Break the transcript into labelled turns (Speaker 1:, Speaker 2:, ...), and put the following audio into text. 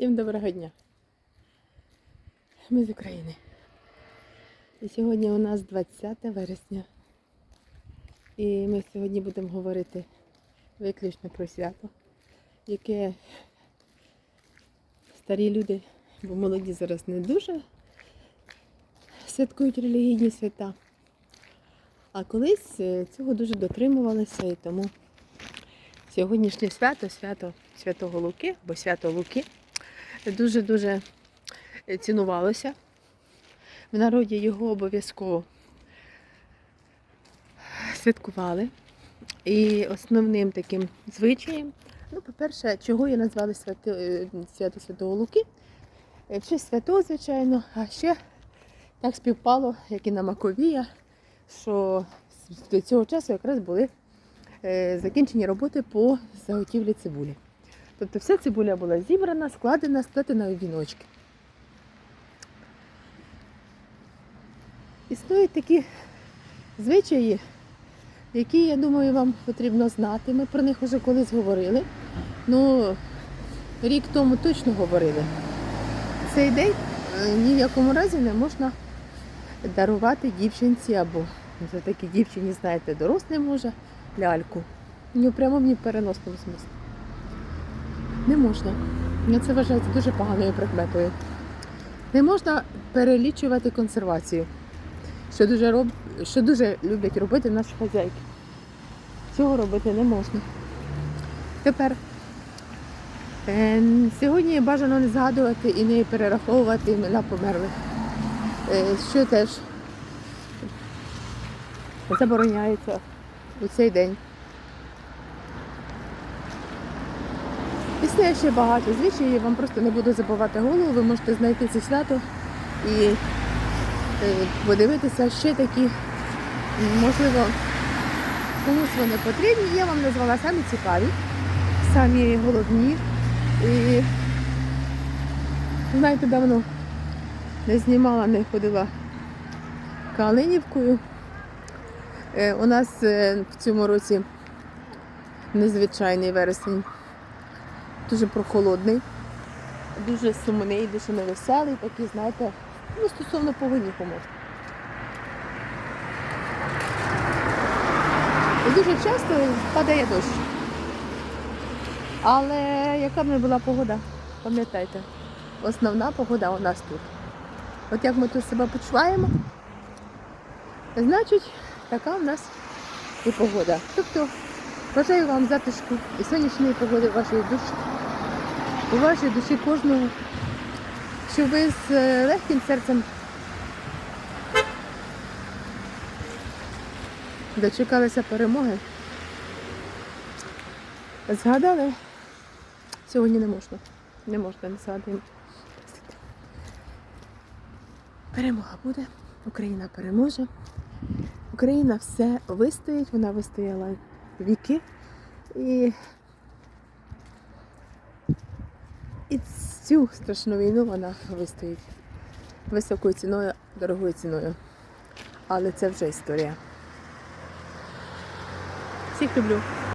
Speaker 1: Всім доброго дня. Ми з України. І сьогодні у нас 20 вересня. І ми сьогодні будемо говорити виключно про свято, яке старі люди, бо молоді зараз не дуже святкують релігійні свята. А колись е, цього дуже дотримувалися і тому сьогоднішнє свято, свято Святого Луки, або свято Луки, дуже-дуже цінувалося. В народі його обов'язково святкували. І основним таким звичаєм, ну, по-перше, чого її назвали свято, е, свято Святого Луки? Е, В честь святого, звичайно, а ще так співпало, як і на Маковія, що до цього часу якраз були е, закінчені роботи по заготівлі цибулі. Тобто вся цибуля була зібрана, складена, сплетена у віночки. Існують такі звичаї, які, я думаю, вам потрібно знати. Ми про них вже колись говорили. Ну, рік тому точно говорили. Цей день е, ні в якому разі не можна дарувати дівчинці або за такі дівчині, знаєте, дорослий може, ляльку. Ні в прямому, переносному смислі. Не можна. Я це вважається дуже поганою прикметою. Не можна перелічувати консервацію, що дуже, роб... що дуже люблять робити наші хазяйки. Цього робити не можна. Тепер е, сьогодні бажано не згадувати і не перераховувати імена померлих, е, що теж забороняється у цей день. Існує ще багато звичаїв, вам просто не буду забувати голову, ви можете знайти це свято і е, подивитися ще такі, можливо, комусь вони потрібні. Я вам назвала самі цікаві, самі головні. І знаєте, давно не знімала, не ходила Калинівкою. Е, У нас е, в цьому році незвичайний вересень дуже прохолодний, дуже сумний, дуже невеселий, такий, знаєте, ну, стосовно погодних умов. Дуже часто падає дощ. Але яка б не була погода, пам'ятайте, основна погода у нас тут. От як ми тут себе почуваємо, значить, така у нас і погода. Тобто бажаю вам затишку і сонячної погоди в вашій душі у вашій душі кожного, щоб ви з е, легким серцем дочекалися перемоги. Згадали? Сьогодні не можна. Не можна не згадати. Перемога буде, Україна переможе. Україна все вистоїть, вона вистояла віки. І І цю страшну війну вона вистоїть високою ціною, дорогою ціною. Але це вже історія. Всіх люблю.